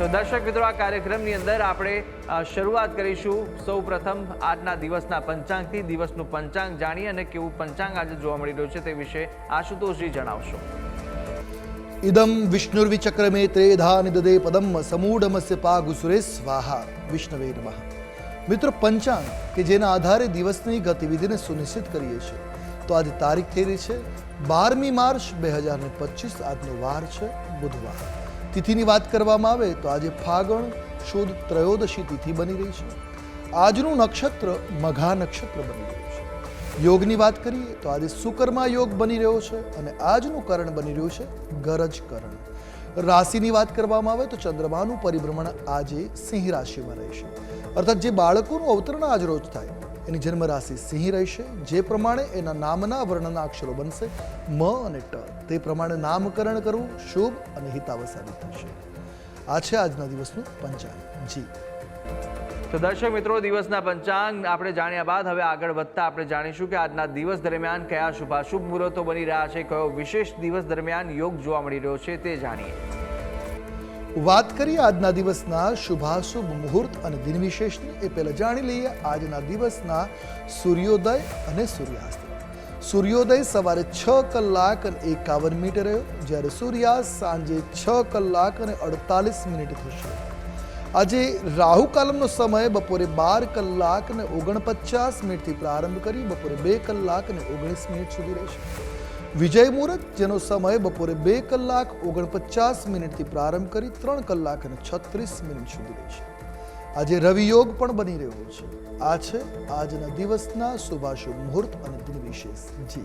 તો દર્શક મિત્રો, આ કાર્યક્રમની અંદર આપણે શરૂઆત કરીશું સૌ પ્રથમ આજના દિવસના પંચાંગથી, દિવસનું પંચાંગ જાણીએ અને કેવું પંચાંગ આજે જોવા મળી રહ્યું છે તે વિશે આશુતોષજી જણાવશો. ઇદમ વિષ્ણુર્વિચક્રમે ત્રેધા નિદદે પદમ સમૂઢમસ્ય પાગુસુરે સ્વાહા, વિષ્ણવે નમઃ. મિત્રો, પંચાંગ કે જેના આધારે દિવસની ગતિવિધિને સુનિશ્ચિત કરીએ છીએ. તો આજે તારીખ થઈ રહી છે બારમી માર્ચ બે હજાર ને પચીસ, આજનો વાર છે બુધવાર. તિથિની વાત કરવામાં આવે તો આજે ફાગણ શુદ્ધ ત્રયોદશી તિથિ બની રહી છે. આજનું નક્ષત્ર મઘા નક્ષત્ર બની રહ્યું છે. યોગની વાત કરીએ તો આજે સુકર્મા યોગ બની રહ્યો છે અને આજનું કરણ બની રહ્યું છે ગરજ કરણ. રાશિની વાત કરવામાં આવે તો ચંદ્રમાનું પરિભ્રમણ આજે સિંહ રાશિમાં રહેશે. અર્થાત જે બાળકોનું અવતરણ આજ રોજ થાય, એની જન્મ રાશિ સિંહ રહેશે, જે પ્રમાણે એના નામના વર્ણના અક્ષરો બનશે મ અને ટ. તે પ્રમાણે નામકરણ કરવું શુભ અને હિતાવ સાબિત થશે. આ છે આજના દિવસનું પંચાંગ. જી. તો દર્શક મિત્રો દિવસના પંચાંગ આપણે જાણ્યા બાદ હવે આગળ વધતા આપણે જાણીશું કે આજના દિવસ દરમિયાન કયા શુભાશુભ મુહૂર્તો બની રહ્યા છે કયો વિશેષ દિવસ દરમિયાન યોગ જોવા મળી રહ્યો છે તે જાણીએ. વાત કરીએ આજના દિવસના શુભાશુભ મુહૂર્ત અને દિન વિશેષની એ પહેલા જાણી લઈએ આજના દિવસના સૂર્યોદય અને સૂર્યાસ્ત. સૂર્યોદય સવારે છ કલાક અને એકાવન મિનિટે રહ્યો. જ્યારે સૂર્યાસ્ત સાંજે છ કલાક અને અડતાલીસ મિનિટ થશે. આજે રાહુ કાલમનો સમય બપોરે બાર કલાક અને ઓગણપચાસ મિનિટથી પ્રારંભ કરી બપોરે બે કલાક અને ઓગણીસ મિનિટ સુધી રહેશે. વિજય મુહૂર્ત, જેનો સમય બપોરે બે કલાક ઓગણપચાસ મિનિટથી પ્રારંભ કરી ત્રણ કલાક અને છત્રીસ મિનિટ સુધી રહેશે. આજે રવિ યોગ પણ બની રહ્યો છે. આ છે આજના દિવસના શુભાશુભ મુહૂર્ત અને દિન વિશેષ જી.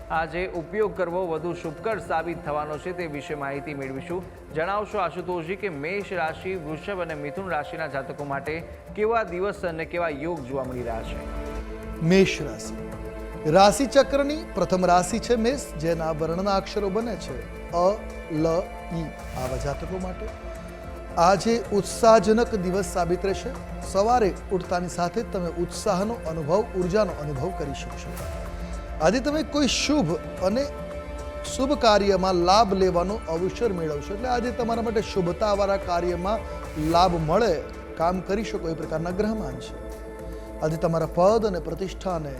આજે ઉપયોગ કરવો વધુ શુભકર સાબિત થવાનો છે તે વિશે માહિતી મેળવીશું. જણાવશો આશુતોષજી કે મેષ રાશિ, વૃષભ અને મિથુન રાશિના જાતકો માટે કેવા દિવસ અને કેવા યોગ જોવા મળી રહ્યા છે? મેષ રાશિ. રાશિ ચક્રની પ્રથમ રાશિ છે મેષ, જેના વર્ણના અક્ષરો બને છે અ, લ, ઈ. આવા જાતકો માટે. આજે ઉત્સાહજનક દિવસ સાબિત રહેશે. સવારે ઉઠતાની સાથે તમે ઉત્સાહનો અનુભવ, ઉર્જાનો અનુભવ કરી શકશો. આજે તમે કોઈ શુભ અને શુભ કાર્યમાં લાભ લેવાનો અવસર મેળવશો. એટલે આજે તમારા માટે શુભતાવાળા કાર્યમાં લાભ મળે, કામ કરી શકો એ પ્રકારના ગ્રહમાન છે. આજે તમારા પદ અને પ્રતિષ્ઠાને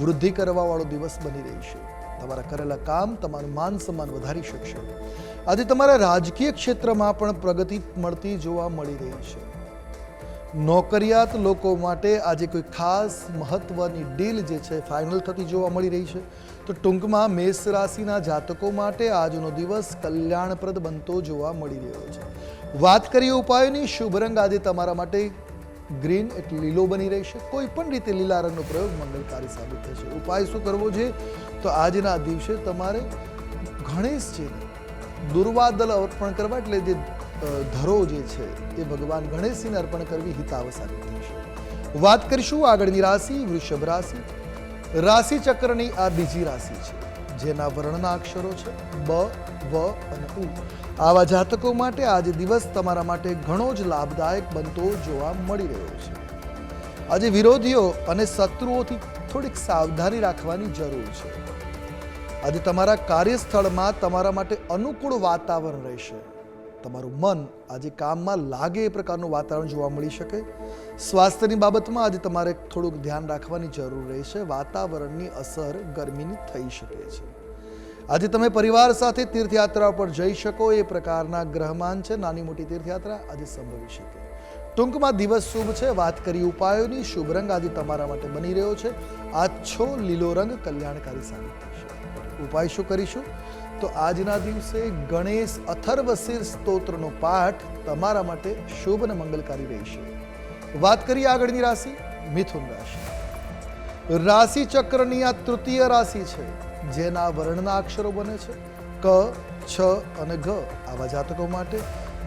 વૃદ્ધિ કરવાવાળો દિવસ બની રહી છે. તમારા કરેલા કામ તમારું માન સન્માન વધારી શકશે. આજે તમારા રાજકીય ક્ષેત્રમાં પણ પ્રગતિ મળતી જોવા મળી રહી છે. નોકરિયાત લોકો માટે આજે કોઈ ખાસ મહત્વની ડીલ જે છે ફાઇનલ થતી જોવા મળી રહી છે. તો ટૂંકમાં મેષ રાશિના જાતકો માટે આજનો દિવસ કલ્યાણપ્રદ બનતો જોવા મળી રહ્યો છે. વાત કરીએ ઉપાયોની, શુભ રંગ આજે તમારા માટે ગ્રીન એટલે લીલો બની રહેશે. કોઈ પણ રીતે લીલા રંગનો પ્રયોગ મંગલકારી સાબિત થશે. ઉપાય શું કરવો છે? તો આજના દિવસે તમારે ગણેશજીને દુર્વાદલ અર્પણ કરવા એટલે જે ધરો જે છે એ ભગવાન ગણેશજીને અર્પણ કરવી હિતાવ સાબિત થશે વાત કરીશું આગળની રાશિ, વૃષભ રાશિ. રાશિ ચક્રની આ બીજી રાશિ છે, જેના વર્ણના અક્ષરો છે, બ, વ અને ઉ. આવા જાતકો માટે આજે દિવસ તમારા માટે ઘણો જ લાભદાયક બનતો જોવા મળી રહ્યો છે. આજે વિરોધીઓ અને શત્રુઓથી થોડીક સાવધાની રાખવાની જરૂર છે. આજે તમારા કાર્યસ્થળમાં તમારા માટે અનુકૂળ વાતાવરણ રહેશે. તમારું મન આજે કામમાં લાગે એ પ્રકારનું વાતાવરણ જોવા મળી શકે. સ્વાસ્થ્યની બાબતમાં આજે તમારે થોડુંક ધ્યાન રાખવાની જરૂર રહેશે. વાતાવરણની અસર ગરમીની થઈ શકે છે. આજે તમે પરિવાર સાથે તીર્થયાત્રા પર જઈ શકો. એ પ્રકારના ગ્રહમાન છે. નાની મોટી તીર્થયાત્રા આજે સંભવી શકે. ટૂંકમાં દિવસ શુભ છે. વાત કરી ઉપાયોની. શુભ રંગ આજે તમારા માટે બની રહ્યો છે. આછો લીલો રંગ કલ્યાણકારી સાબિત થશે. ઉપાય શું કરીશું? તો આજના દિવસે ગણેશ અથર્વશીર સ્તોત્રનો પાઠ તમારા માટે શુભ અને મંગલકારી રહેશે. વાત કરીએ આગળની રાશિ, મિથુન રાશિ. રાશિ ચક્રની આ તૃતીય રાશિ છે, જેના વર્ણના અક્ષરો બને છે, ક, છ અને ઘ. આવા જાતકો માટે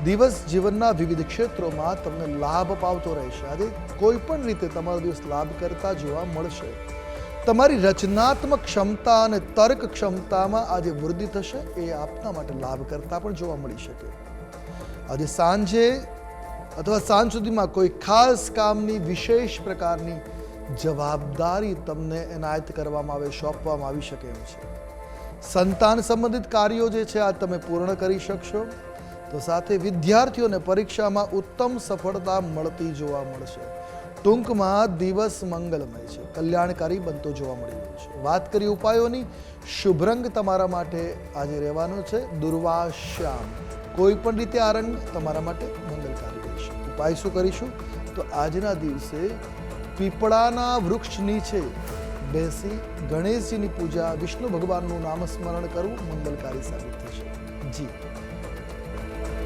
દિવસ જીવનના વિવિધ ક્ષેત્રોમાં તમને લાભ પાવતો રહેશે. આજે કોઈ પણ રીતે તમારો દિવસ લાભ કરતા જોવા મળશે. તમારી રચનાત્મક ક્ષમતા અને તર્ક ક્ષમતામાં આજે વૃદ્ધિ થશે એ આપના માટે લાભ કરતા પણ જોવા મળી શકે. આજે સાંજે અથવા સાંજ સુધીમાં કોઈ ખાસ કામની વિશેષ પ્રકારની જવાબદારી તમને એનાયત કરવામાં આવે, સોંપવામાં આવી શકે એમ છે. સંતાન સંબંધિત કાર્યો જે છે આ તમે પૂર્ણ કરી શકશો. તો સાથે વિદ્યાર્થીઓને પરીક્ષામાં ઉત્તમ સફળતા મળતી જોવા મળશે. ટૂંકમાં દિવસ મંગલમય છે. કલ્યાણકારી બનતો જોવા મળી રહ્યો છે. વાત કરી ઉપાયોની શુભ રંગ તમારા માટે આજે રહેવાનો છે. દુર્વાશ્યામ. કોઈ પણ રીતે આ રંગ તમારા માટે મંગલકારી રહેશે. ઉપાય શું કરીશું? તો આજના દિવસે પીપળાના વૃક્ષ નીચે બેસી ગણેશજીની પૂજા, વિષ્ણુ ભગવાનનું નામસ્મરણ કરવું મંગલકારી સાબિત થશે. જી.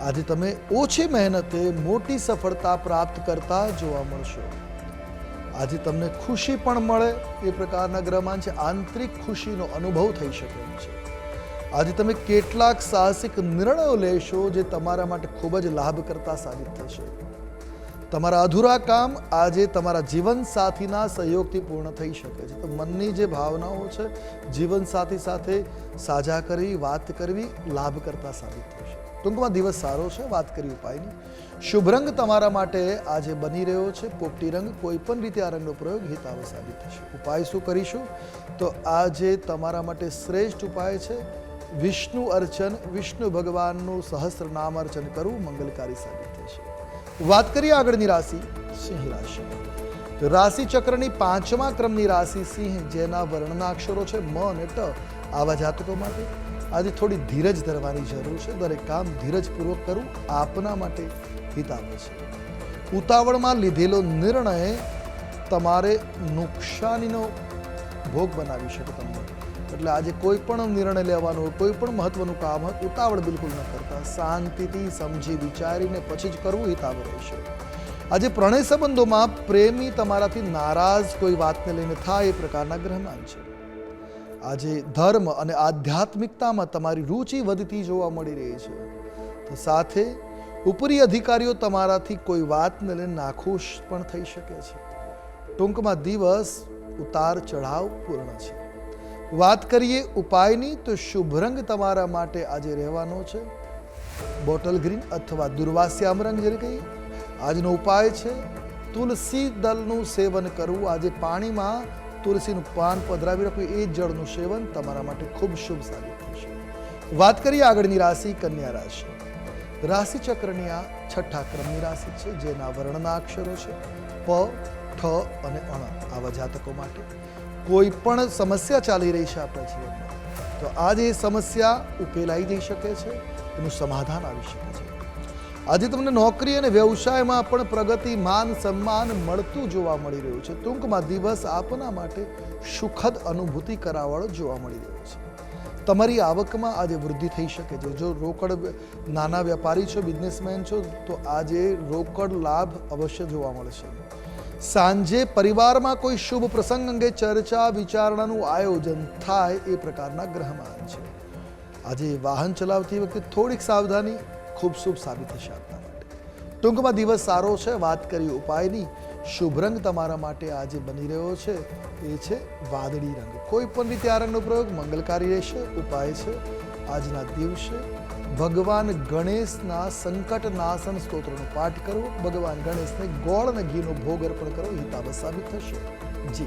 આજે તમે ઓછી મહેનતે મોટી સફળતા પ્રાપ્ત કરતા જોવા મળશો. આજે તમને ખુશી પણ મળે, એ પ્રકારના ગ્રહમાન છે આંતરિક ખુશીનો અનુભવ થઈ શકે એમ છે. આજે તમે કેટલાક સાહસિક નિર્ણયો લેશો જે તમારા માટે ખૂબ જ લાભકર્તા સાબિત થશે. તમારા અધૂરા કામ આજે તમારા જીવન સાથીના સહયોગથી પૂર્ણ થઈ શકે છે. તો મનની જે ભાવનાઓ છે જીવન સાથી સાજા કરવી વાત કરવી લાભ કરતા સાબિત થશે. ટૂંકમાં દિવસ સારો છે, વાત કરી ઉપાયની. શુભ રંગ તમારા માટે આજે બની રહ્યો છે. પોપટી રંગ કોઈ પણ રીતે આ રંગનો પ્રયોગ હિતાવ સાબિત થશે. ઉપાય શું કરીશું? તો આજે તમારા માટે શ્રેષ્ઠ ઉપાય છે, વિષ્ણુ અર્ચન, વિષ્ણુ ભગવાનનું સહસ્ત્ર નામ અર્ચન કરવું મંગલકારી સાબિત થશે. વાત કરીએ આગળની રાશિ, સિંહ રાશિ. તો રાશિ ચક્રની પાંચમા ક્રમની રાશિ સિંહ, જેના વર્ણના અક્ષરો છે મ અને ટ. આવા જાતકો માટે આજે થોડી ધીરજ ધરવાની જરૂર છે. દરેક કામ ધીરજપૂર્વક કરવું આપના માટે હિતાવે છે. ઉતાવળમાં લીધેલો નિર્ણય તમારે નુકસાનીનો ભોગ બનાવી શકે તમને. એટલે આજે કોઈ પણ નિર્ણય લેવાનો હોય, કોઈ પણ મહત્વનું કામ હોય, ઉતાવળ બિલકુલ ન કરતા. શાંતિથી સમજી વિચારીને પછી જ કરવું હિતાવ રહેશે આજે પ્રણય સંબંધોમાં પ્રેમી તમારાથી નારાજ કોઈ વાતને લઈને થાય એ પ્રકારના ગ્રહમાન છે. આજે ધર્મ અને આધ્યાત્મિકતામાં તમારી રુચિ વધતી જોવા મળી રહી છે. તો સાથે ઉપરી અધિકારીઓ તમારાથી કોઈ વાતને લઈને નાખુશ પણ થઈ શકે છે. ટૂંકમાં દિવસ ઉતાર ચઢાવ પૂર્ણ છે. વાત કરીએ ઉપાયની, તો શુભ રંગ તમારા માટે આજે રહેવાનો છે. બોટલ ગ્રીન અથવા દુર્વાસ્યામ રંગ જેને કહીએ. આજનો ઉપાય છે, તુલસી દળનું સેવન કરવું. આજે પાણીમાં તુલસીનું પાન પધરાવી રાખવું એ જળનું સેવન તમારા માટે ખૂબ શુભ સાબિત થશે. વાત કરીએ આગળની રાશિ કન્યા રાશિ. રાશિ ચક્રની આ છઠ્ઠા ક્રમની રાશિ છે, જેના વર્ણના અક્ષરો છે, પ, ઠ અને અણ આવા જાતકો માટે. કોઈ પણ સમસ્યા ચાલી રહી છે આપણા જીવનમાં, તો આજે એ સમસ્યા ઉકેલાઈ જઈ શકે છે, એનું સમાધાન આવી શકે છે. આજે તમને નોકરી અને વ્યવસાયમાં પણ પ્રગતિ, માન, સન્માન મળતું જોવા મળી રહ્યું છે. ટૂંકમાં દિવસ આપના માટે સુખદ અનુભૂતિ કરાવવાળો જોવા મળી રહ્યો છે. તમારી આવકમાં આજે વૃદ્ધિ થઈ શકે છે. જો રોકડ નાના વેપારી છો, બિઝનેસમેન છો, તો આજે રોકડ લાભ અવશ્ય જોવા મળશે. સાંજે પરિવારમાં કોઈ શુભ પ્રસંગ અંગે ચર્ચા, વિચારણાનું આયોજન થાય એ પ્રકારના ગ્રહમાન છે. આજે વાહન ચલાવતી વખતે થોડીક સાવધાની ખૂબ શુભ સાબિત થશે આપના માટે. ટૂંકમાં દિવસ સારો છે, વાત કરી ઉપાયની. શુભ રંગ તમારા માટે આજે બની રહ્યો છે. એ છે વાદળી રંગ. કોઈ પણ રીતે આ રંગનો પ્રયોગ મંગલકારી રહેશે, ઉપાય છે. આજના દિવસે ભગવાન ગણેશના સંકટ નાશન સ્તોત્રનો પાઠ કરવો. ભગવાન ગણેશને ગોળ અને ઘીનો ભોગ અર્પણ કરવો હિતાવત સાબિત થશે. જી.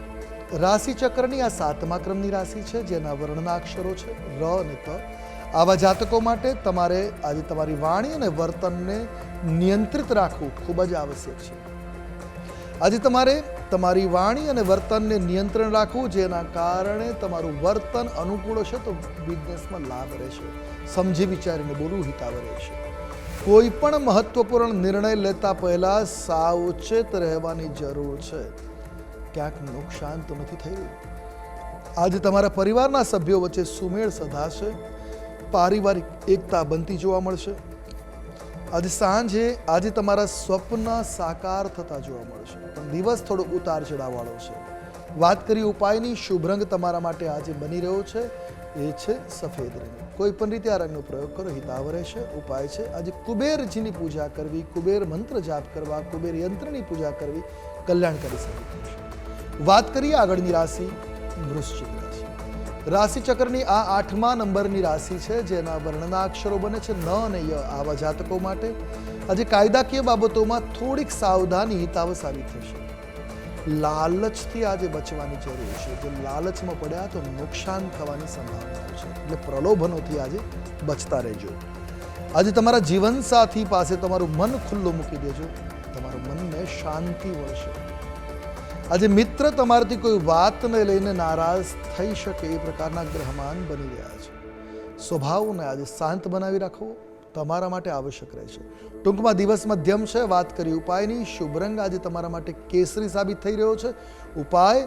રાશિ ચક્રની આ સાતમા ક્રમની રાશિ છે, જેના વર્ણના અક્ષરો છે, ર અને ત. આવા જાતકો માટે તમારે આજે તમારી વાણી અને વર્તનને નિયંત્રિત રાખવું ખૂબ જ આવશ્યક છે. આજે તમારે તમારી વાણી અને વર્તનને નિયંત્રણ રાખવું, જેના કારણે તમારું વર્તન અનુકૂળ હશે તો બિઝનેસમાં લાભ રહેશે. સમજી વિચારીને બોલવું હિતાવ રહેશે. કોઈ પણ મહત્વપૂર્ણ નિર્ણય લેતા પહેલાં સાવચેત રહેવાની જરૂર છે. ક્યાંક નુકસાન તો નથી થઈ રહ્યું. આજે તમારા પરિવારના સભ્યો વચ્ચે સુમેળ સધાશે, પારિવારિક એકતા બનતી જોવા મળશે. આજે સાંજે, આજે તમારા સ્વપ્ન સાકાર થતા જોવા મળશે. પણ દિવસ થોડો ઉતાર ચઢાવવાળો છે. વાત કરી ઉપાયની, શુભ રંગ તમારા માટે આજે બની રહ્યો છે. એ છે સફેદ રંગ. કોઈ પણ રીતે આ રંગનો પ્રયોગ કરો હિતાવ રહેશે. ઉપાય છે, આજે કુબેરજીની પૂજા કરવી, કુબેર મંત્ર જાપ કરવા, કુબેર યંત્રની પૂજા કરવી, કલ્યાણકારી સાબિત થશે. વાત કરીએ આગળની રાશિ વૃશ્ચિક રાશિ. રાશિચક્રની આ આઠમા નંબરની રાશિ છે, જેના વર્ણના અક્ષરો બને છે ન અને ય આવા જાતકો માટે. આજે કાયદાકીય બાબતોમાં થોડીક સાવધાની હિતાવ સાબિત થશે. લાલચથી આજે બચવાની જરૂર છે. જો લાલચમાં પડ્યા તો નુકસાન થવાની સંભાવના છે. એટલે પ્રલોભનોથી આજે બચતા રહેજો. આજે તમારા જીવનસાથી પાસે તમારું મન ખુલ્લું મૂકી દેજો. તમારું મનને શાંતિ મળશે આજે મિત્ર તમારાથી કોઈ વાતને લઈને નારાજ થઈ શકે એ પ્રકારના ગ્રહમાન બની રહ્યા છે. સ્વભાવને આજે શાંત બનાવી રાખવો તમારા માટે આવશ્યક રહેશે ટૂંકમાં દિવસ મધ્યમ છે, વાત કરી ઉપાયની શુભ રંગ આજે તમારા માટે કેસરી સાબિત થઈ રહ્યો છે. ઉપાય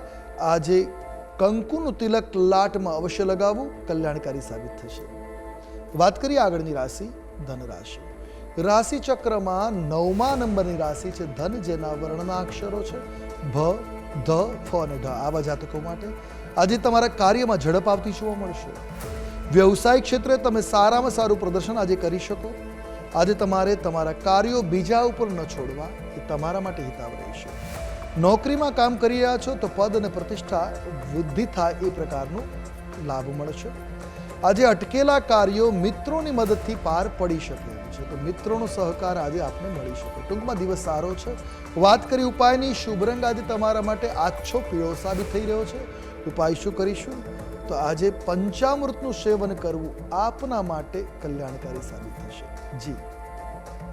આજે કંકુનું તિલક લાટમાં અવશ્ય લગાવવું કલ્યાણકારી સાબિત થશે. વાત કરીએ આગળની રાશિ ધન રાશિ રાશિ ચક્રમાં નવમા નંબરની રાશિ છે ધન, જેના વર્ણના અક્ષરો છે. ભ ધ, ફ અને ઢ આવા જાતકો માટે આજે તમારા કાર્યમાં ઝડપ આવતી જોવા મળશે. વ્યવસાયિક ક્ષેત્રે તમે સારામાં સારું પ્રદર્શન આજે કરી શકો. આજે તમારે તમારા કાર્યો બીજા ઉપર ન છોડવા એ તમારા માટે હિતાવ રહેશે. નોકરીમાં કામ કરી રહ્યા છો તો પદ અને પ્રતિષ્ઠા વૃદ્ધિ થાય એ પ્રકારનો લાભ મળશે. આજે અટકેલા કાર્યો મિત્રોની મદદથી પાર પડી શકે. છે તો મિત્રોનો સહકાર આજે આપને મળી શકે. ટૂંકમાં દિવસ સારો છે. વાત કરી ઉપાયની, શુભ રંગ આજે તમારા માટે આછો પીળો સાબિત થઈ રહ્યો છે. ઉપાય શું કરીશું? તો આજે પંચામૃતનું સેવન કરવું આપના માટે કલ્યાણકારી સાબિત થશે. જી.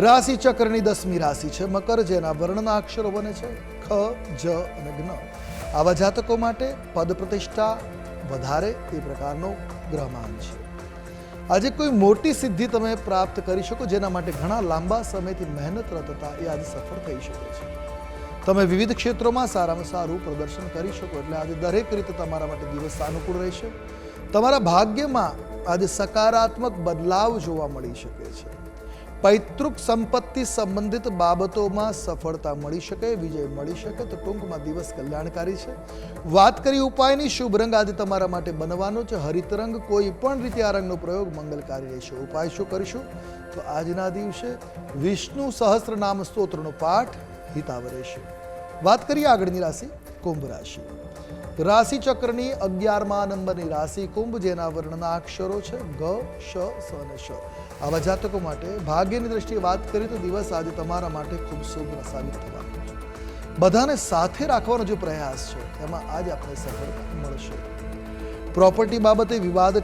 રાશિ ચક્રની દસમી રાશિ છે. મકર, જેના વર્ણના અક્ષરો બને છે. ખ, જ અને જ્ઞ આવા જાતકો માટે પદ પ્રતિષ્ઠા વધારે એ પ્રકારનો ગ્રહમાન છે. આજે કોઈ મોટી સિદ્ધિ તમે પ્રાપ્ત કરી શકો, જેના માટે ઘણા લાંબા સમયથી મહેનતરત હતા એ આજે સફળ થઈ શકે છે. તમે વિવિધ ક્ષેત્રોમાં સારામાં સારું પ્રદર્શન કરી શકો, એટલે આજે દરેક રીતે તમારા માટે દિવસ સાનુકૂળ રહેશે. તમારા ભાગ્યમાં આજે સકારાત્મક બદલાવ જોવા મળી શકે છે. પૈતૃક સંપત્તિ સંબંધિત બાબતોમાં સફળતા મળી શકે, વિજય મળી શકે તો ટૂંકમાં દિવસ કલ્યાણકારી છે. વાત કરી ઉપાયની, શુભ રંગ આજે તમારા માટે બનવાનો છે. હરિત રંગ કોઈ પણ રીતે આ રંગનો પ્રયોગ મંગલકારી રહેશે. ઉપાય શું કરીશું? તો આજના દિવસે વિષ્ણુ સહસ્ત્ર નામ સ્તોત્રનો પાઠ હિતાવ રહેશે. વાત કરીએ આગળની રાશિ, કુંભ રાશિ. રાશિ ચક્રની અગિયારમા નંબરની રાશિ કુંભ, જેના વર્ણના અક્ષરો છે ગ, શ, સ અને શ. આવા જાતકો માટે ભાગ્યની દ્રષ્ટિએ વાત કરીએ તો દિવસ આજે તમારા માટે ખૂબ શુભ સાબિત થવાનો બધાને સાથે રાખવાનો જે પ્રયાસ છે, એમાં આજે આપણે સફળતા મળશે. પ્રોપર્ટી બાબતે વિવાદ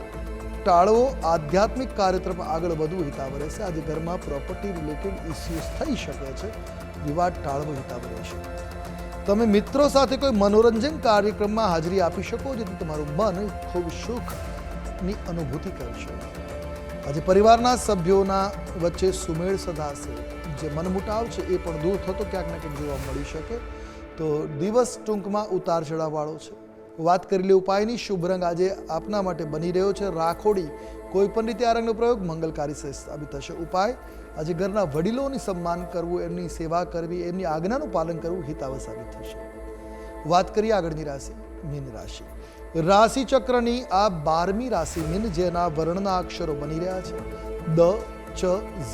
ટાળવો, આધ્યાત્મિક કાર્યક્રમ આગળ વધવું હિતાવ રહેશે. આજે ઘરમાં પ્રોપર્ટી રિલેટેડ ઇસ્યુઝ થઈ શકે છે, વિવાદ ટાળવો હિતાવ રહેશે. તમે મિત્રો સાથે કોઈ મનોરંજન કાર્યક્રમમાં હાજરી આપી શકો જેથી તમારું મન ખૂબ સુખની અનુભૂતિ કરશે આજે પરિવારના સભ્યોના વચ્ચે સુમેળ સધાશે જે મનમુટાવ છે એ પણ દૂર થતો ક્યાંક ને ક્યાંક જોવા મળી શકે. તો દિવસ ટૂંકમાં ઉતાર ચઢાવવાળો છે. વાત કરી લે ઉપાયની. શુભ રંગ આજે આપના માટે બની રહ્યો છે. રાખોડી કોઈ પણ રીતે આ રંગનો પ્રયોગ મંગલકારી સાબિત થશે. ઉપાય, આજે ઘરના વડીલોની સન્માન કરવું, એમની સેવા કરવી, એમની આજ્ઞાનું પાલન કરવું હિતાવ સાબિત થશે. વાત કરીએ આગળની રાશિ, મીન રાશિ. રાશિ ચક્રની આ બારમી રાશિ મીન જેના વર્ણના અક્ષરો બની રહ્યા છે. દ, ચ,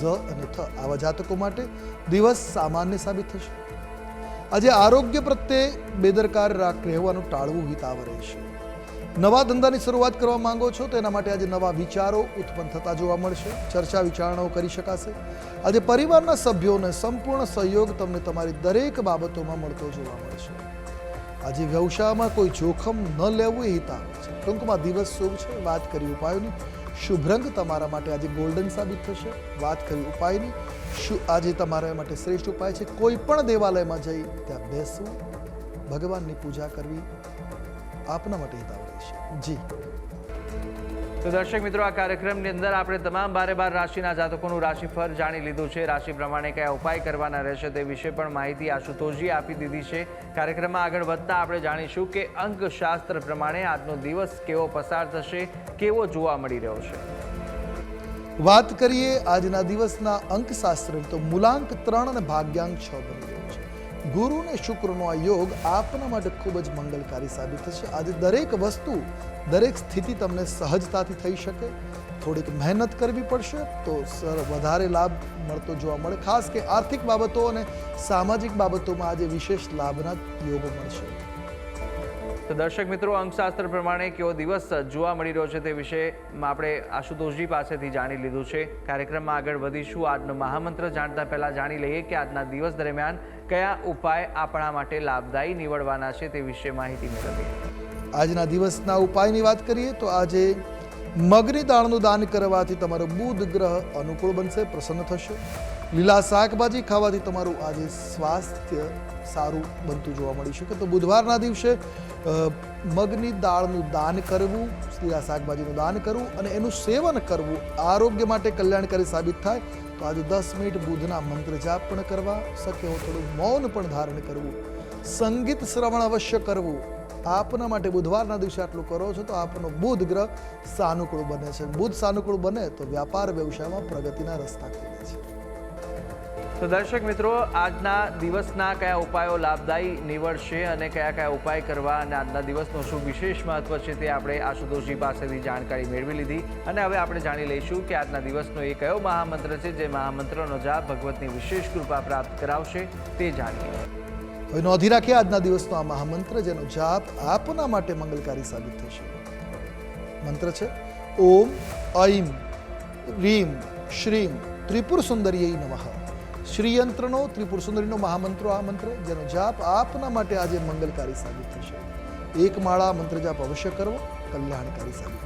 ઝ અને થ આવા જાતકો માટે દિવસ સામાન્ય સાબિત થશે. આજે આરોગ્ય પ્રત્યે બેદરકાર રાખ રહેવાનું ટાળવું હિતાવ રહેશે નવા ધંધાની શરૂઆત કરવા માંગો છો તો એના માટે આજે નવા વિચારો ઉત્પન્ન થતા જોવા મળશે. ચર્ચા વિચારણાઓ કરી શકાશે. આજે પરિવારના સભ્યોને સંપૂર્ણ સહયોગ તમને તમારી દરેક બાબતોમાં મળતો જોવા મળશે. આજે વ્યવસાયમાં કોઈ જોખમ ન લેવું એ હિતાવ છે. ટૂંકમાં દિવસ શુભ છે. વાત કરી ઉપાયોની. શુભ રંગ તમારા માટે આજે ગોલ્ડન સાબિત થશે. વાત કરી ઉપાયની. શું આજે તમારા માટે શ્રેષ્ઠ ઉપાય છે. કોઈ પણ દેવાલયમાં જઈ ત્યાં બેસવું. ભગવાનની પૂજા કરવી આપના માટે હિતાવ રહેશે. જી. તો દર્શક મિત્રો, આ કાર્યક્રમની અંદર આપણે તમામ બારે બાર રાશિના જાતકોનું રાશિફળ જાણી લીધું છે. રાશિ પ્રમાણે કયા ઉપાય કરવાના રહેશે તે વિશે પણ માહિતી આશુતોષજી આપી દીધી છે. કાર્યક્રમમાં આગળ વધતા આપણે જાણીશું કે અંકશાસ્ત્ર પ્રમાણે આજનો દિવસ કેવો પસાર થશે, કેવો જોવા મળી રહ્યો છે. વાત કરીએ આજના દિવસના અંકશાસ્ત્ર તો મૂલાંક ત્રણ અને ભાગ્યાંક છ બની રહ્યો છે ગુરુ અને શુક્રનો આ યોગ આપના માટે ખૂબ જ મંગલકારી સાબિત થશે. આજે દરેક વસ્તુ, દરેક સ્થિતિ તમને સહજતાથી થઈ શકે. થોડીક મહેનત કરવી પડશે તો સર વધારે લાભ મળતો જોવા મળે. ખાસ કે આર્થિક બાબતો અને સામાજિક બાબતોમાં આજે વિશેષ લાભના યોગો મળશે. તો દર્શક મિત્રો, અંકશાસ્ત્ર પ્રમાણે કેવો દિવસ જોવા મળી રહ્યો છે તે વિશેમાં આપણે આશુતોષજી પાસેથી જાણી લીધું છે. કાર્યક્રમમાં આગળ વધીશું. આજનો મહામંત્ર જાણતા પહેલાં જાણી લઈએ કે આજના દિવસ દરમિયાન કયા ઉપાય આપણા માટે લાભદાયી નીવડવાના છે તે વિશે માહિતી મેળવીએ. આજના દિવસના ઉપાયની વાત કરીએ તો આજે મગની દાળનું દાન કરવાથી તમારો બુધ ગ્રહ અનુકૂળ બનશે, પ્રસન્ન થશે. લીલા શાકભાજી ખાવાથી તમારું આજે સ્વાસ્થ્ય સારું બનતું જોવા મળી શકે. તો બુધવારના દિવસે મગની દાળનું દાન કરવું લીલા શાકભાજીનું દાન કરવું અને એનું સેવન કરવું આરોગ્ય માટે કલ્યાણકારી સાબિત થાય, તો આજે દસ મિનિટ બુધના મંત્ર જાપ પણ કરવા શક્ય હોય થોડું મૌન પણ ધારણ કરવું, સંગીત શ્રવણ અવશ્ય કરવું. આપના માટે બુધવારના દિવસે આટલું કરો છો તો આપનો બુધ ગ્રહ સાનુકૂળ બને છે. બુધ સાનુકૂળ બને તો વ્યાપાર વ્યવસાયમાં પ્રગતિના રસ્તા ખુલે છે. તો દર્શક મિત્રો, આજના દિવસના કયા ઉપાયો લાભદાયી નીવડશે અને કયા કયા ઉપાય કરવા અને આજના દિવસનું શું વિશેષ મહત્વ છે તે આપણે આશુતોષજી પાસેથી જાણકારી મેળવી લીધી. અને હવે આપણે જાણી લઈશું કે આજના દિવસનો એ કયો મહામંત્ર છે જે મહામંત્રનો જાપ ભગવતની વિશેષ કૃપા પ્રાપ્ત કરાવશે તે જાણીએ. હવે નોંધી રાખીએ આજના દિવસનો આ મહામંત્ર જેનો જાપ આપના માટે મંગલકારી સાબિત થશે. મંત્ર છે, ઓમ, ઐમ, રીમ, શ્રીમ, ત્રિપુર સુંદરીય નમઃ. શ્રીયંત્રનો ત્રિપુર સુંદરીનો મહામંત્રો આ મંત્ર, જેનો જાપ આપના માટે આજે મંગલકારી સાબિત થશે. એક માળા મંત્ર જાપ અવશ્ય કરવો, કલ્યાણકારી સાબિત